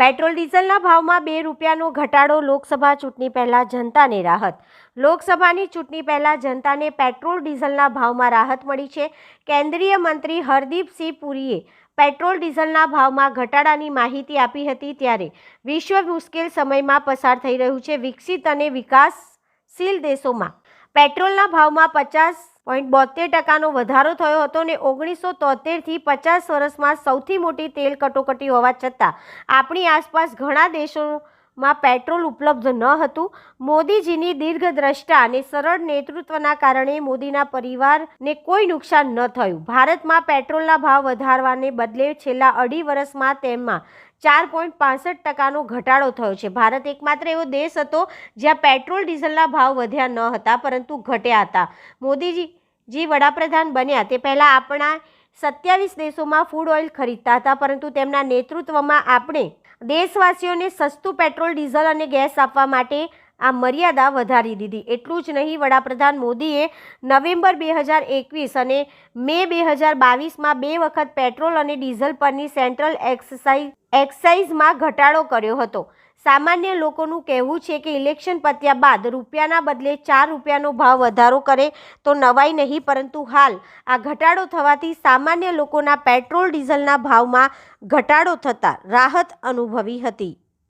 Petrol ડીઝલના ભાવમાં બે રૂપિયાનો ઘટાડો, લોકસભા ચૂંટણી પહેલાં જનતાને રાહત. લોકસભાની ચૂંટણી પહેલાં જનતાને પેટ્રોલ ડીઝલના ભાવમાં રાહત મળી છે. કેન્દ્રીય મંત્રી હરદીપસિંહ પુરીએ પેટ્રોલ ડીઝલના ભાવમાં ઘટાડાની માહિતી આપી હતી ત્યારે વિશ્વ મુશ્કેલ સમયમાં પસાર થઈ રહ્યું છે. વિકસિત અને વિકાસશીલ દેશોમાં પેટ્રોલના ભાવમાં પચાસ પોઈન્ટ બોતેર ટકાનો વધારો થયો હતો ને ઓગણીસો તોતેરથી પચાસ વર્ષમાં સૌથી મોટી તેલ કટોકટી હોવા છતાં આપણી આસપાસ ઘણા દેશોમાં પેટ્રોલ ઉપલબ્ધ ન હતું. મોદીજીની દીર્ઘદ્રષ્ટા અને સરળ નેતૃત્વના કારણે મોદીના પરિવારને કોઈ નુકસાન ન થયું. ભારતમાં પેટ્રોલના ભાવ વધારવાને બદલે છેલ્લા અઢી વર્ષમાં તેમાં ચાર પોઈન્ટ પાસઠ ટકાનો ઘટાડો થયો છે. ભારત એકમાત્ર એવો દેશ હતો જ્યાં પેટ્રોલ ડીઝલના ભાવ વધ્યા ન હતા, પરંતુ ઘટ્યા હતા. મોદીજી જી વડાપ્રધાન બન્યા, તે પહેલાં આપણા સત્યાવીસ દેશોમાં ફૂડ ઓઇલ ખરીદતા હતા, પરંતુ તેમના નેતૃત્વમાં આપણે દેશવાસીઓને સસ્તું પેટ્રોલ ડીઝલ અને ગેસ આપવા માટે આ મર્યાદા વધારી દીધી. એટલું જ નહીં, વડાપ્રધાન મોદીએ નવેમ્બર બે હજાર એકવીસ અને મે બે હજાર બાવીસમાં બે વખત પેટ્રોલ અને ડીઝલ પરની સેન્ટ્રલ એક્સસાઇઝ એક્સાઇઝમાં ઘટાડો કર્યો હતો. સામાન્ય લોકોનું કહેવું છે કે ઇલેક્શન પત્યા બાદ રૂપિયાના બદલે ચાર રૂપિયાનો ભાવ વધારો કરે તો નવાઈ નહીં, પરંતુ હાલ આ ઘટાડો થવાથી સામાન્ય લોકોના પેટ્રોલ ડીઝલના ભાવમાં ઘટાડો થતાં રાહત અનુભવી હતી.